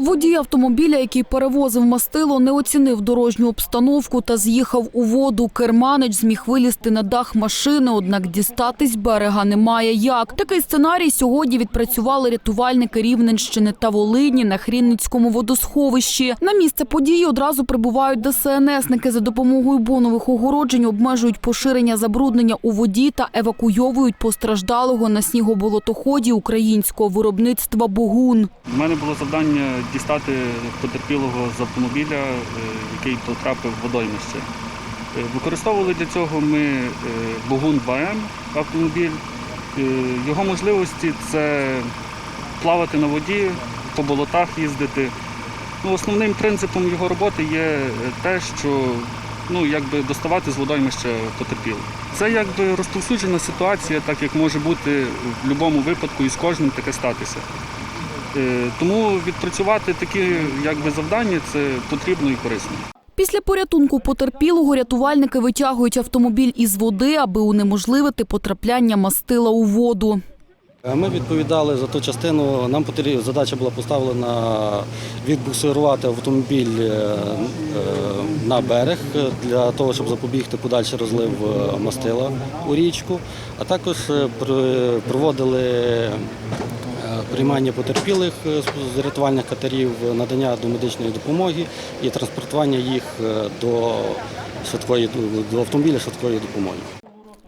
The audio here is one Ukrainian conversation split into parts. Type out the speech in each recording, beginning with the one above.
Водій автомобіля, який перевозив мастило, не оцінив дорожню обстановку та з'їхав у воду. Керманич зміг вилізти на дах машини, однак дістатись берега немає як. Такий сценарій сьогодні відпрацювали рятувальники Рівненщини та Волині на Хрінницькому водосховищі. На місце події одразу прибувають ДСНСники. За допомогою бонових огороджень обмежують поширення забруднення у воді та евакуйовують постраждалого на снігоболотоході українського виробництва «Богун». У мене було завдання дістати потерпілого з автомобіля, е, який потрапив в водоймище. Використовували для цього ми е, Богун 2М автомобіль. Е, Його можливості це плавати на воді, по болотах їздити. Ну, основним принципом його роботи є те, що ну, якби доставати з водоймища потерпілого. Це якби розповсюджена ситуація, так як може бути в будь-якому випадку і з кожним таке статися. Е, Тому відпрацювати такі якби, завдання це потрібно і корисно. Після порятунку потерпілого рятувальники витягують автомобіль із води, аби унеможливити потрапляння мастила у воду. Е, Ми відповідали за ту частину. Нам потрібна задача була поставлена відбуксирувати автомобіль е, на берег для того, щоб запобігти подальший розлив мастила у річку. А також проводили приймання потерпілих е, з- рятувальних катерів, надання до медичної допомоги і транспортування їх е, до швидкої до автомобіля швидкої допомоги.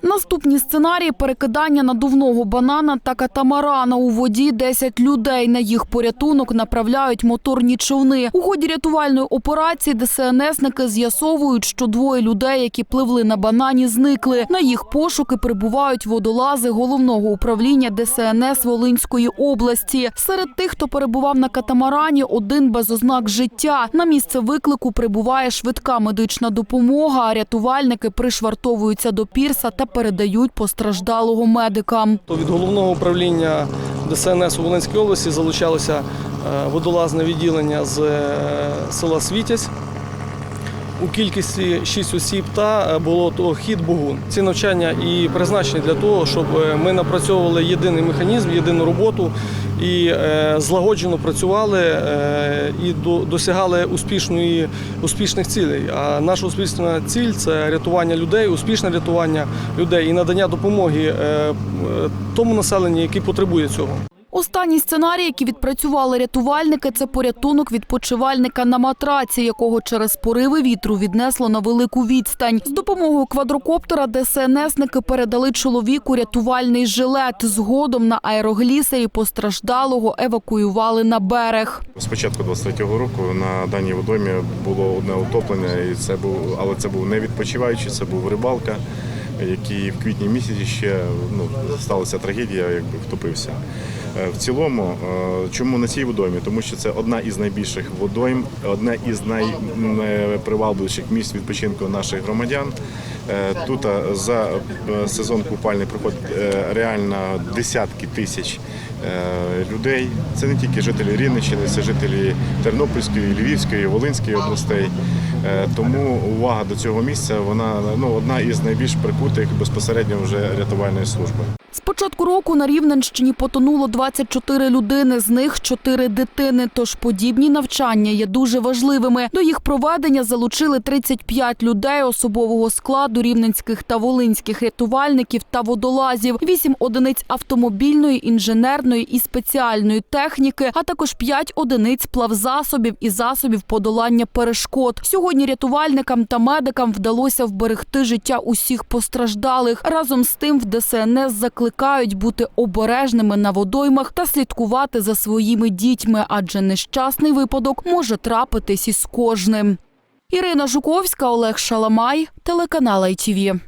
Наступні сценарії – перекидання надувного банана та катамарана у воді 10 людей. На їх порятунок направляють моторні човни. У ході рятувальної операції ДСНСники з'ясовують, що двоє людей, які пливли на банані, зникли. На їх пошуки прибувають водолази головного управління ДСНС Волинської області. Серед тих, хто перебував на катамарані, один без ознак життя. На місце виклику прибуває швидка медична допомога, а рятувальники пришвартовуються до пірса та передають постраждалого медикам. То від головного управління ДСНС у Волинській області залучалося е, водолазне відділення з е, села Світязь у кількості 6 осіб та було хід Бугун. Ці навчання і призначені для того, щоб е, ми напрацьовували єдиний механізм, єдину роботу і е, злагоджено працювали е, і до- досягали успішної, успішних цілей. А наша успішна ціль це рятування людей, успішне рятування людей і надання допомоги е, тому населенню, яке потребує цього. Останній сценарій, який відпрацювали рятувальники, це порятунок відпочивальника на матраці, якого через пориви вітру віднесло на велику відстань. З допомогою квадрокоптера ДСНСники передали чоловіку рятувальний жилет. Згодом на аероглісері постраждалого евакуювали на берег. З початку 23-го року на даній водоймі було одне утоплення, і це був, але це був не відпочиваючий, це був рибалка, який в квітні місяці ще ну, сталася трагедія, якби втопився. Е, В цілому, е, чому на цій водоймі? Тому що це одна із найбільших водойм, одне із найпривабливіших місць відпочинку наших громадян. Е, Тут за сезон купальний приходить е, реально десятки тисяч людей. Це не тільки жителі Рівненщини, це жителі Тернопільської, Львівської, Волинської областей. Тому увага до цього місця вона ну, одна із найбільш прикутих безпосередньо вже рятувальної служби. З початку року на Рівненщині потонуло 24 людини, з них 4 дитини. Тож подібні навчання є дуже важливими. До їх проведення залучили 35 людей особового складу рівненських та волинських рятувальників та водолазів, 8 одиниць автомобільної, інженерної і спеціальної техніки, а також 5 одиниць плавзасобів і засобів подолання перешкод. Сьогодні рятувальникам та медикам вдалося вберегти життя усіх постраждалих. Разом з тим в ДСНС закликають бути обережними на водоймах та слідкувати за своїми дітьми, адже нещасний випадок може трапитись із кожним. Ірина Жуковська, Олег Шаламай, телеканал ITV.